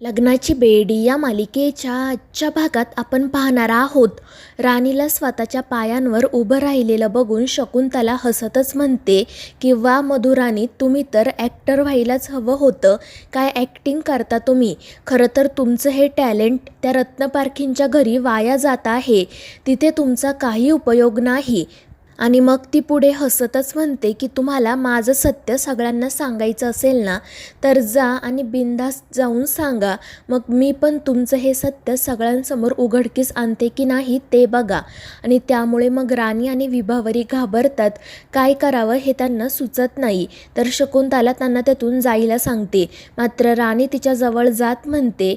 लग्नाची बेडी या मालिकेच्या आजच्या भागात आपण पाहणार आहोत. राणीला स्वतःच्या पायांवर उभं राहिलेलं बघून शकुंतला हसतच म्हणते किंवा मधुराणी तुम्ही तर ॲक्टर व्हायलाच हवं होतं. काय ॲक्टिंग करता तुम्ही? खरं तर तुमचं हे टॅलेंट त्या रत्नपारखींच्या घरी वाया जात आहे. तिथे तुमचा काही उपयोग नाही. आणि मग ती पुढे हसतच म्हणते की तुम्हाला माझं सत्य सगळ्यांना सांगायचं असेल ना तर जा आणि बिनधास्त जाऊन सांगा. मग मी पण तुमचं हे सत्य सगळ्यांसमोर उघडकीस आणते की नाही ते बघा. आणि त्यामुळे मग राणी आणि विभावरी घाबरतात. काय करावं हे त्यांना सुचत नाही. तर शकुंतला त्यांना त्यातून जायला सांगते. मात्र राणी तिच्याजवळ जात म्हणते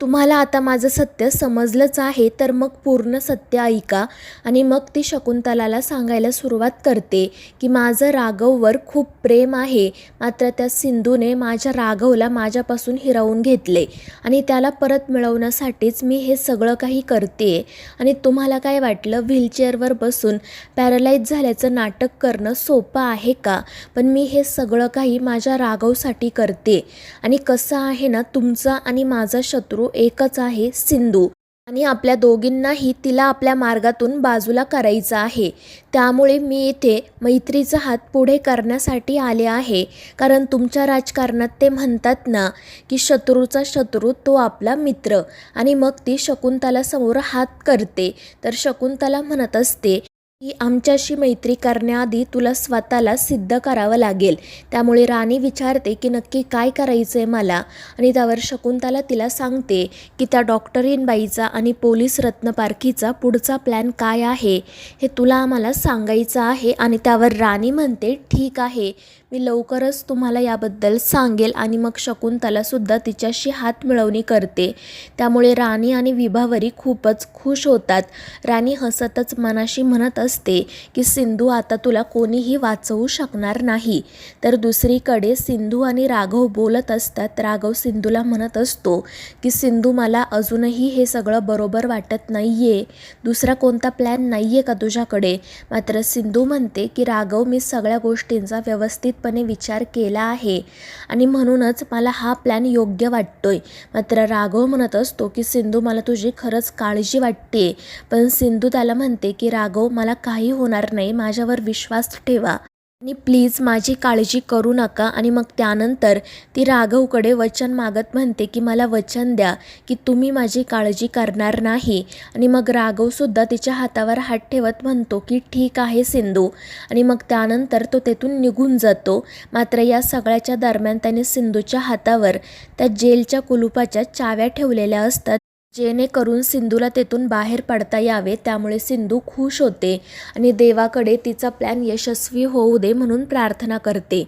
तुम्हाला आता माझं सत्य समजलंच आहे तर मग पूर्ण सत्य ऐका आणि मग ती शकुंतलाला सांगायला सुरुवात करते की माझं राघववर खूप प्रेम आहे मात्र त्या सिंधूने माझ्या राघवला माझ्यापासून हिरावून घेतले आणि त्याला परत मिळवण्यासाठीच मी हे सगळं काही करते. आणि तुम्हाला काय वाटलं? व्हीलचेअरवर बसून पॅरालाईज झाल्याचं नाटक करणं सोपं आहे का? पण मी हे सगळं काही माझ्या राघवसाठी करते. आणि कसं आहे ना तुमचा आणि माझा शत्रू एकच आहे सिंधू. आणि आपल्या दोघींनाही तिला आपल्या मार्गातून बाजूला करायचं आहे. त्यामुळे मी इथे मैत्रीचा हात पुढे करण्यासाठी आले आहे. कारण तुमच्या राजकारणात ते म्हणतात ना की शत्रूचा शत्रू तो आपला मित्र. आणि मग ती शकुंतला समोर हात करते. तर शकुंतला म्हणत असते की आमच्याशी मैत्री करण्याआधी तुला स्वतःला सिद्ध करावं लागेल. त्यामुळे राणी विचारते की नक्की काय करायचं आहे मला? आणि त्यावर शकुंतला तिला सांगते की त्या डॉक्टरीन बाईचा आणि पोलीस रत्नपारखीचा पुढचा प्लॅन काय आहे? हे तुला आम्हाला सांगायचं आहे आणि त्यावर राणी म्हणते ठीक आहे. मी लवकरच तुम्हाला याबद्दल सांगेल आणि मग शकुंतलासुद्धा तिच्याशी हात मिळवणी करते. त्यामुळे राणी आणि विभावरी खूपच खुश होतात. राणी हसतच मनाशी म्हणत असते की सिंधू आता तुला कोणीही वाचवू शकणार नाही. तर दुसरीकडे सिंधू आणि राघव बोलत असतात. राघव सिंधूला म्हणत असतो की सिंधू मला अजूनही हे सगळं बरोबर वाटत नाही आहे दुसरा कोणता प्लॅन नाही आहे का तुझ्याकडे? मात्र सिंधू म्हणते की राघव मी सगळ्या गोष्टींचा व्यवस्थित व्यवस्थितपणे विचार केला आहे. आणि म्हणूनच मला हा प्लॅन योग्य वाटतोय. मात्र राघव म्हणत असतो की सिंधू मला तुझी खरंच काळजी वाटते पण सिंधू त्याला म्हणते की राघव मला काही होणार नाही. माझ्यावर विश्वास ठेवा. आणि प्लीज माझी काळजी करू नका आणि मग त्यानंतर ती राघवकडे वचन मागत म्हणते की मला वचन द्या की तुम्ही माझी काळजी करणार नाही. आणि मग राघवसुद्धा तिच्या हातावर हात ठेवत म्हणतो की ठीक आहे सिंधू. आणि मग त्यानंतर तो तेथून निघून जातो. मात्र या सगळ्याच्या दरम्यान त्याने सिंधूच्या हातावर त्या जेलच्या कुलुपाच्या चाव्या ठेवलेल्या असतात. जेणेकरून सिंधूला तेथून बाहेर पडता यावे त्यामुळे सिंधू खुश होते आणि देवाकडे तिचा प्लॅन यशस्वी होऊ दे म्हणून प्रार्थना करते.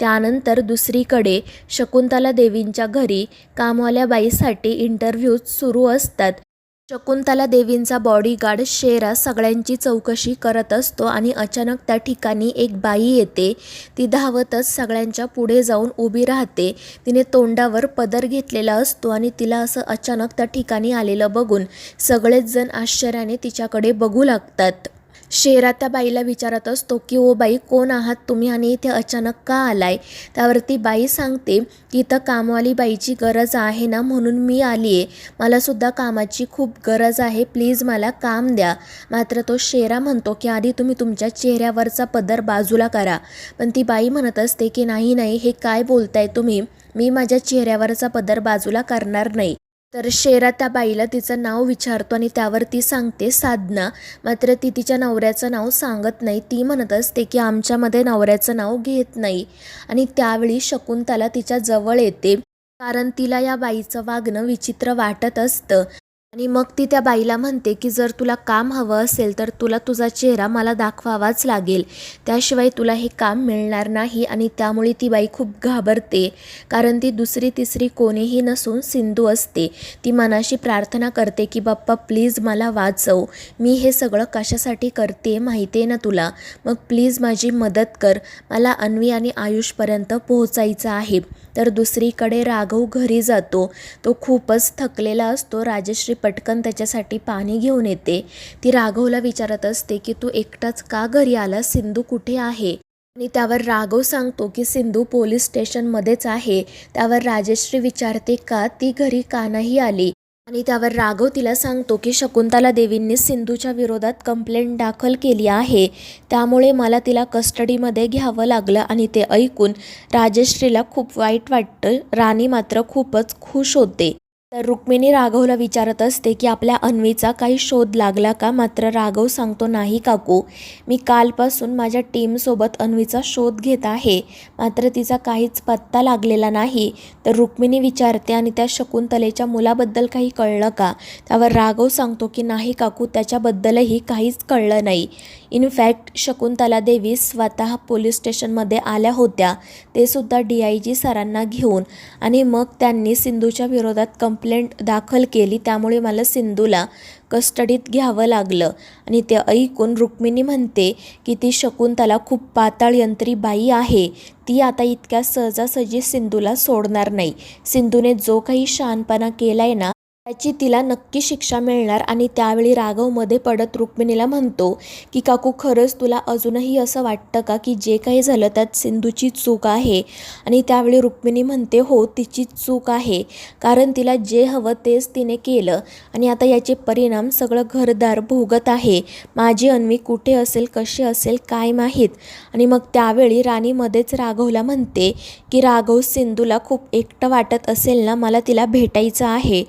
त्यानंतर दुसरीकडे शकुंतला देवींच्या घरी कामवाल्या बाईसाठी इंटरव्ह्यूज सुरू असतात. शकुंतला देवींचा बॉडीगार्ड शेरा सगळ्यांची चौकशी करत असतो आणि अचानक त्या ठिकाणी एक बाई येते. ती धावतच सगळ्यांच्या पुढे जाऊन उभी राहते. तिने तोंडावर पदर घेतलेला असतो आणि तिला असं अचानक त्या ठिकाणी आलेलं बघून सगळेच जण आश्चर्याने तिच्याकडे बघू लागतात. शेरा त्या बाईला विचारत असतो की ओ बाई कोण आहात तुम्ही आणि इथे अचानक का आलाय? त्यावरती बाई सांगते की इथं कामवाली बाईची गरज आहे ना म्हणून मी आली आहे मलासुद्धा कामाची खूप गरज आहे. प्लीज मला काम द्या. मात्र तो शेरा म्हणतो की आधी तुम्ही तुमच्या चेहऱ्यावरचा पदर बाजूला करा. पण ती बाई म्हणत असते की नाही नाही हे काय बोलताय तुम्ही? मी माझ्या चेहऱ्यावरचा पदर बाजूला करणार नाही. तर शेरा त्या बाईला तिचं नाव विचारतो आणि त्यावर ती सांगते साधना. मात्र ती तिच्या नवऱ्याचं नाव सांगत नाही. ती म्हणत असते की आमच्यामध्ये नवऱ्याचं नाव घेत नाही. आणि त्यावेळी शकुंतला तिच्या जवळ येते. कारण तिला या बाईचं वागणं विचित्र वाटत असतं. आणि मग ती त्या बाईला म्हणते की जर तुला काम हवं असेल तर तुला तुझा चेहरा मला दाखवावाच लागेल. त्याशिवाय तुला हे काम मिळणार नाही आणि त्यामुळे ती बाई खूप घाबरते. कारण ती दुसरी तिसरी कोणीही नसून सिंधू असते. ती मनाशी प्रार्थना करते की बाप्पा प्लीज मला वाचव. मी हे सगळं कशासाठी करते माहिती आहे ना तुला? मग प्लीज माझी मदत कर. मला अन्वी आणि आयुषपर्यंत पोहोचायचं आहे. तर दुसरीकडे राघव घरी जातो. तो खूपच थकलेला असतो. राजश्री पटकन त्याच्यासाठी पाणी घेऊन येते. ती राघवला विचारत असते की तू एकटाच का घरी आला सिंधू कुठे आहे? आणि त्यावर राघव सांगतो की सिंधू पोलीस स्टेशनमध्येच आहे. त्यावर राजश्री विचारते का ती घरी का नाही आली? आणि त्यावर राघव तिला सांगतो की शकुंतला देवींनी सिंधूच्या विरोधात कंप्लेंट दाखल केली आहे. त्यामुळे मला तिला कस्टडीमध्ये घ्यावं लागलं आणि ते ऐकून राजश्रीला खूप वाईट वाटतं. राणी मात्र खूपच खुश होते. तर रुक्मिणी राघवला विचारत असते की आपल्या अन्वीचा काही शोध लागला का? मात्र राघव सांगतो नाही काकू. मी कालपासून माझ्या टीमसोबत अन्वीचा शोध घेत आहे. मात्र तिचा काहीच पत्ता लागलेला नाही तर रुक्मिणी विचारते आणि त्या शकुंतलेच्या मुलाबद्दल काही कळलं का त्यावर राघव सांगतो की नाही काकू त्याच्याबद्दलही काहीच कळलं नाही. इनफॅक्ट शकुंतला देवी स्वतः पोलीस स्टेशनमध्ये आल्या होत्या. ते सुद्धा डी आय जी सरांना घेऊन. आणि मग त्यांनी सिंधूच्या विरोधात कंप कंप्लेंट दाखल केली त्यामुळे मला सिंधूला कस्टडीत घ्यावं लागलं. आणि ते ऐकून रुक्मिणी म्हणते की ती शकुंतला खूप पाताळ यंत्री बाई आहे. ती आता इतक्या सहजासहजी सिंधूला सोडणार नाही. सिंधूने जो काही शहाणपणा केला आहे ना त्याची तिला नक्की शिक्षा मिळणार आणि त्यावेळी राघवमध्ये पडत रुक्मिणीला म्हणतो की काकू खरंच तुला अजूनही असं वाटतं का की जे काही झालं त्यात सिंधूची चूक आहे? आणि त्यावेळी रुक्मिणी म्हणते हो तिची चूक आहे. कारण तिला जे हवं तेच तिने केलं. आणि आता याचे परिणाम सगळं घरदार भोगत आहे. माझी अन्वी कुठे असेल कशी असेल काय माहीत? आणि मग त्यावेळी राणीमध्येच राघवला म्हणते की राघव सिंधूला खूप एकटं वाटत असेल ना मला तिला भेटायचं आहे.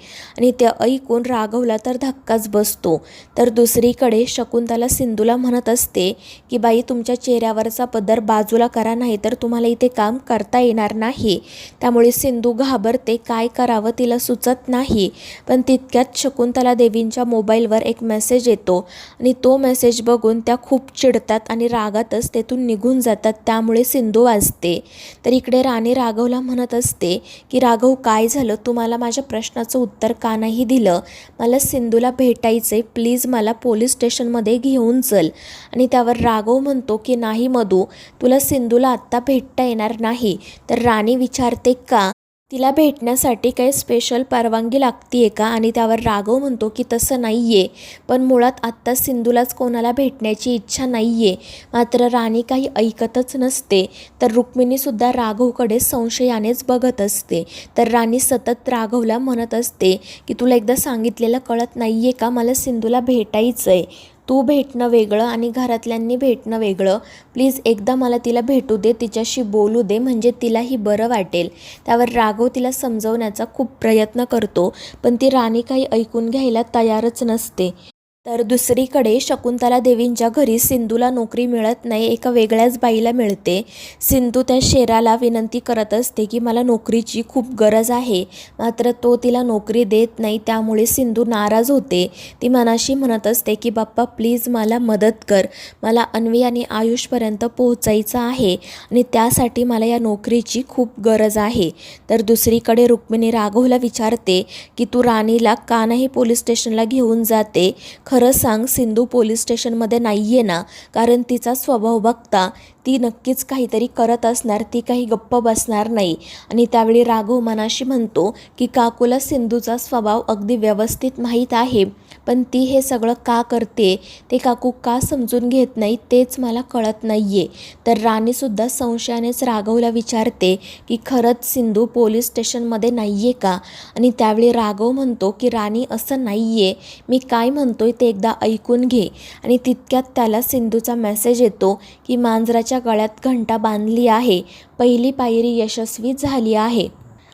आणि ते ऐकून राघवला तर धक्काच बसतो. तर दुसरीकडे शकुंतला सिंधूला म्हणत असते की बाई तुमच्या चेहऱ्यावरचा पदर बाजूला करा नाही तर तुम्हाला इथे काम करता येणार नाही. त्यामुळे सिंधू घाबरते काय करावं तिला सुचत नाही. पण तितक्यात शकुंतला देवींच्या मोबाईलवर एक मेसेज येतो आणि तो मेसेज बघून त्या खूप चिडतात आणि रागातच तेथून निघून जातात. त्यामुळे सिंधू वाजते. तर इकडे राणी राघवला म्हणत असते की राघव काय झालं? तुम्हाला माझ्या प्रश्नाचं उत्तर काय नाही दिलं. मला सिंधूला भेटायचं आहे प्लीज मला पोलीस स्टेशनमध्ये घेऊन चल. आणि त्यावर राघव म्हणतो की नाही मधू तुला सिंधूला आत्ता भेटता येणार नाही. तर राणी विचारते का? तिला भेटण्यासाठी काही स्पेशल परवानगी लागते आहे का? आणि त्यावर राघव म्हणतो की तसं नाही आहे पण मुळात आत्ता सिंधूलाच कोणाला भेटण्याची इच्छा नाही आहे मात्र राणी काही ऐकतच नसते. तर रुक्मिणीसुद्धा राघवकडे संशयानेच बघत असते. तर राणी सतत राघवला म्हणत असते की तुला एकदा सांगितलेलं कळत नाही आहे का? मला सिंधूला भेटायचं आहे तू भेटणं वेगळं आणि घरातल्यांनी भेटणं वेगळं. प्लीज एकदा मला तिला भेटू दे तिच्याशी बोलू दे म्हणजे तिलाही बरं वाटेल. त्यावर राघव तिला समजवण्याचा खूप प्रयत्न करतो पण ती राणी काही ऐकून घ्यायला तयारच नसते. तर दुसरीकडे शकुंतला देवींच्या घरी सिंधूला नोकरी मिळत नाही एका वेगळ्याच बाईला मिळते. सिंधू त्या शेराला विनंती करत असते की मला नोकरीची खूप गरज आहे मात्र तो तिला नोकरी देत नाही त्यामुळे सिंधू नाराज होते ती मनाशी म्हणत असते की बाप्पा प्लीज मला मदत कर. मला अन्वी आणि आयुषपर्यंत पोहोचायचं आहे आणि त्यासाठी मला या नोकरीची खूप गरज आहे तर दुसरीकडे रुक्मिणी राघवला विचारते की तू राणीला का नाही पोलीस स्टेशनला घेऊन जाते? खरं सांग सिंधू पोलीस स्टेशनमध्ये नाही आहे ना? कारण तिचा स्वभाव बघता ती नक्कीच काहीतरी करत असणार ती काही गप्प बसणार नाही. आणि त्यावेळी राघव मनाशी म्हणतो की काकूला सिंधूचा स्वभाव अगदी व्यवस्थित माहीत आहे. पण ती हे सगळं का करते ते काकू का समजून घेत नाही तेच मला कळत नाही आहे तर राणीसुद्धा संशयानेच राघवला विचारते की खरंच सिंधू पोलीस स्टेशनमध्ये नाही आहे का? आणि त्यावेळी राघव म्हणतो की राणी असं नाही आहे मी काय म्हणतोय ते एकदा ऐकून घे. आणि तितक्यात त्याला सिंधूचा मेसेज येतो की मांजराच्या गळ्यात घंटा बांधली आहे. पहिली पायरी यशस्वी झाली आहे.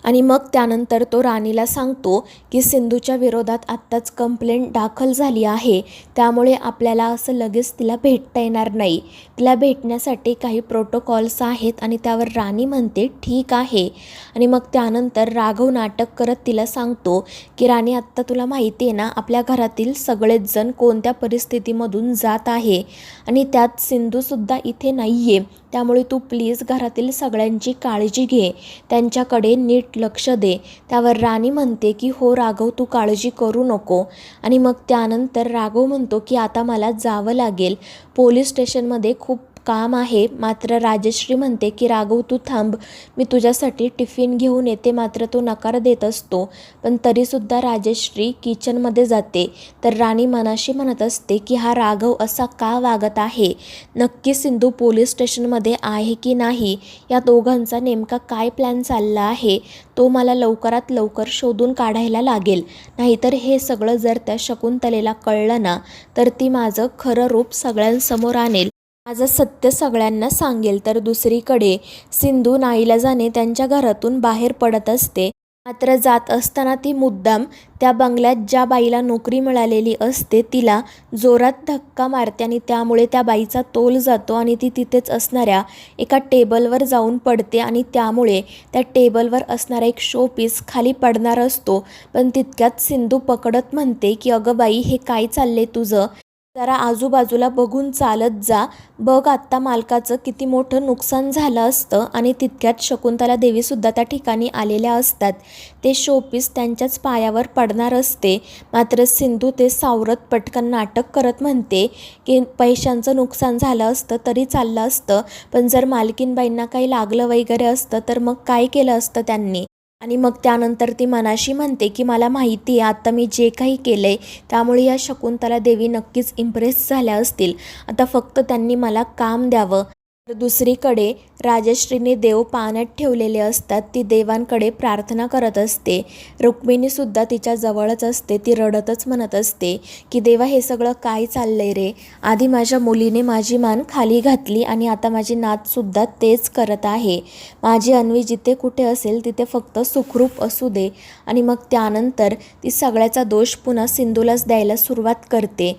आणि मग त्यानंतर तो राणीला सांगतो की सिंधूच्या विरोधात आत्ताच कंप्लेंट दाखल झाली आहे. त्यामुळे आपल्याला असं लगेच तिला भेटता येणार नाही. तिला भेटण्यासाठी काही प्रोटोकॉल्स आहेत आणि त्यावर राणी म्हणते ठीक आहे. आणि मग त्यानंतर राघव नाटक करत तिला सांगतो की राणी आत्ता तुला माहिती आहे ना आपल्या घरातील सगळेच जण कोणत्या परिस्थितीमधून जात आहे आणि त्यात सिंधूसुद्धा इथे नाही आहे त्यामुळे तू प्लीज घरातील सगळ्यांची काळजी घे. त्यांच्याकडे नीट लक्ष दे. त्यावर राणी म्हणते की हो राघव तू काळजी करू नको. आणि मग त्यानंतर राघव म्हणतो की आता मला जावं लागेल. पोलीस स्टेशनमध्ये खूप काम आहे. मात्र राजश्री म्हणते की राघव तू थांब. मी तुझ्यासाठी टिफिन घेऊन येते. मात्र तो नकार देत असतो. पण तरीसुद्धा राजश्री किचनमध्ये जाते. तर राणी मनाशी म्हणत असते की हा राघव असा का वागत आहे? नक्की सिंधू पोलीस स्टेशनमध्ये आहे की नाही? या दोघांचा नेमका काय प्लॅन चालला आहे? तो मला लवकरात लवकर शोधून काढायला लागेल. नाहीतर हे सगळं जर त्या शकुंतलेला कळलं ना तर ती माझं खरं रूप सगळ्यांसमोर आणेल. माझं सत्य सगळ्यांना सांगेल तर दुसरीकडे सिंधू नाईलाजाने त्यांच्या घरातून बाहेर पडत असते. मात्र जात असताना ती मुद्दाम त्या बंगल्यात ज्या बाईला नोकरी मिळालेली असते तिला जोरात धक्का मारते आणि त्यामुळे त्या बाईचा तोल जातो आणि ती तिथेच असणाऱ्या एका टेबलवर जाऊन पडते आणि त्यामुळे त्या टेबलवर असणारा एक शो पीस खाली पडणार असतो. पण तितक्यात सिंधू पकडत म्हणते की अगं बाई हे काय चालले तुझं? जरा आजूबाजूला बघून चालत जा. बघ आत्ता मालकाचं किती मोठं नुकसान झालं असतं आणि तितक्यात शकुंतला देवीसुद्धा त्या ठिकाणी आलेल्या असतात. ते शोपीस त्यांच्याच पायावर पडणार असते. मात्र सिंधू ते सावरत पटकन नाटक करत म्हणते की पैशांचं नुकसान झालं असतं तरी चाललं असतं पण जर मालकीनबाईंना काही लागलं वगैरे असतं तर मग काय केलं असतं त्यांनी? आणि मग त्यानंतर ती मनाशी म्हणते की मला माहिती आहे आत्ता मी जे काही केलं आहे त्यामुळे या शकुंतला देवी नक्कीच इम्प्रेस झाल्या असतील. आता फक्त त्यांनी मला काम द्यावं. तर दुसरीकडे राजश्रीने देव पाण्यात ठेवलेले असतात ती देवांकडे प्रार्थना करत असते. रुक्मिणीसुद्धा तिच्या जवळच असते ती रडतच म्हणत असते की देवा हे सगळं काय चाललंय रे? आधी माझ्या मुलीने माझी मान खाली घातली आणि आता माझी नातसुद्धा तेच करत आहे. माझी अन्वी जिथे कुठे असेल तिथे फक्त सुखरूप असू दे आणि मग त्यानंतर ती सगळ्याचा दोष पुन्हा सिंधूलाच द्यायला सुरुवात करते.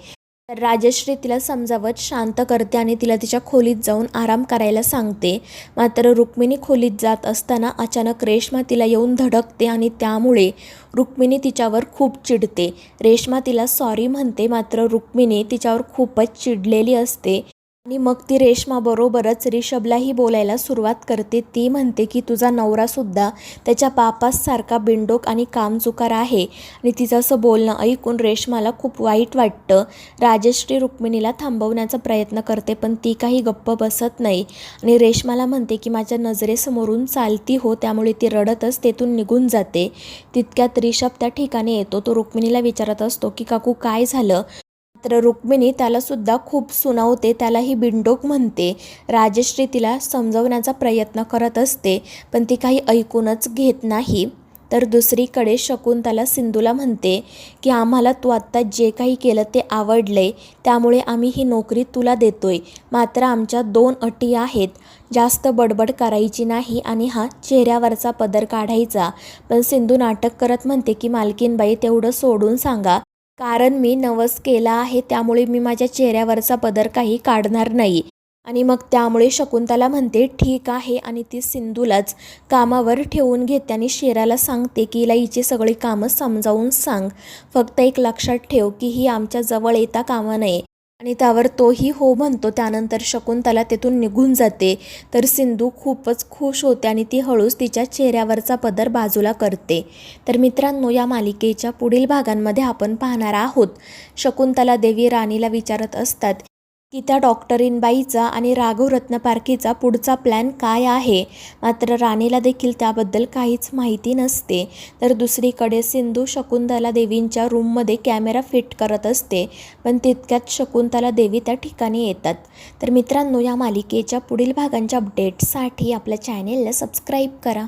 तर राजश्री तिला समजावत शांत करते आणि तिला तिच्या खोलीत जाऊन आराम करायला सांगते. मात्र रुक्मिणी खोलीत जात असताना अचानक रेश्मा तिला येऊन धडकते आणि त्यामुळे रुक्मिणी तिच्यावर खूप चिडते. रेश्मा तिला सॉरी म्हणते मात्र रुक्मिणी तिच्यावर खूपच चिडलेली असते. आणि मग ती रेश्माबरोबरच रिषभलाही बोलायला सुरुवात करते. ती म्हणते की तुझा नवरासुद्धा त्याच्या बापासारखा बिंडोक आणि कामचुकार आहे. आणि तिचं असं बोलणं ऐकून रेश्माला खूप वाईट वाटतं. राजश्री रुक्मिणीला थांबवण्याचा प्रयत्न करते पण ती काही गप्प बसत नाही. आणि रेश्माला म्हणते की माझ्या नजरेसमोरून चालती हो त्यामुळे ती रडतच तेथून निघून जाते. तितक्यात रिषभ त्या ठिकाणी येतो. तो रुक्मिणीला विचारत असतो की काकू काय झालं? मात्र रुक्मिणी त्यालासुद्धा खूप सुनावते त्यालाही बिंडोक म्हणते. राजश्री तिला समजवण्याचा प्रयत्न करत असते पण ती काही ऐकूनच घेत नाही. तर दुसरीकडे शकुंतला सिंधूला म्हणते की आम्हाला तू आत्ता जे काही केलं ते आवडलंय त्यामुळे आम्ही ही नोकरी तुला देतोय. मात्र आमच्या दोन अटी आहेत. जास्त बडबड करायची नाही आणि हा चेहऱ्यावरचा पदर काढायचा. पण सिंधू नाटक करत म्हणते की मालकीनबाई तेवढं सोडून सांगा. कारण मी नवस केला आहे त्यामुळे मी माझ्या चेहऱ्यावरचा पदर काही काढणार नाही. आणि मग त्यामुळे शकुंतला म्हणते ठीक आहे. आणि ती सिंधूलाच कामावर ठेवून घेते आणि शेराला सांगते की हिला हिची सगळी कामं समजावून सांग. फक्त एक लक्षात ठेव की ही आमच्या जवळ येता कामा नये. आणि त्यावर तोही हो म्हणतो. त्यानंतर शकुंतला तेथून निघून जाते. तर सिंधू खूपच खुश होते आणि ती हळूच तिच्या चेहऱ्यावरचा पदर बाजूला करते. तर मित्रांनो या मालिकेच्या पुढील भागांमध्ये आपण पाहणार आहोत. शकुंतला देवी राणीला विचारत असतात की त्या डॉक्टरीनबाईचा आणि राघव रत्नपारखीचा पुढचा प्लॅन काय आहे? मात्र राणीला देखील त्याबद्दल काहीच माहिती नसते. तर दुसरीकडे सिंधू शकुंतला देवींच्या रूममध्ये कॅमेरा फिट करत असते पण तितक्यात शकुंतला देवी त्या ठिकाणी येतात. तर मित्रांनो या मालिकेच्या पुढील भागांच्या अपडेट्ससाठी आपल्या चॅनेलला सबस्क्राईब करा.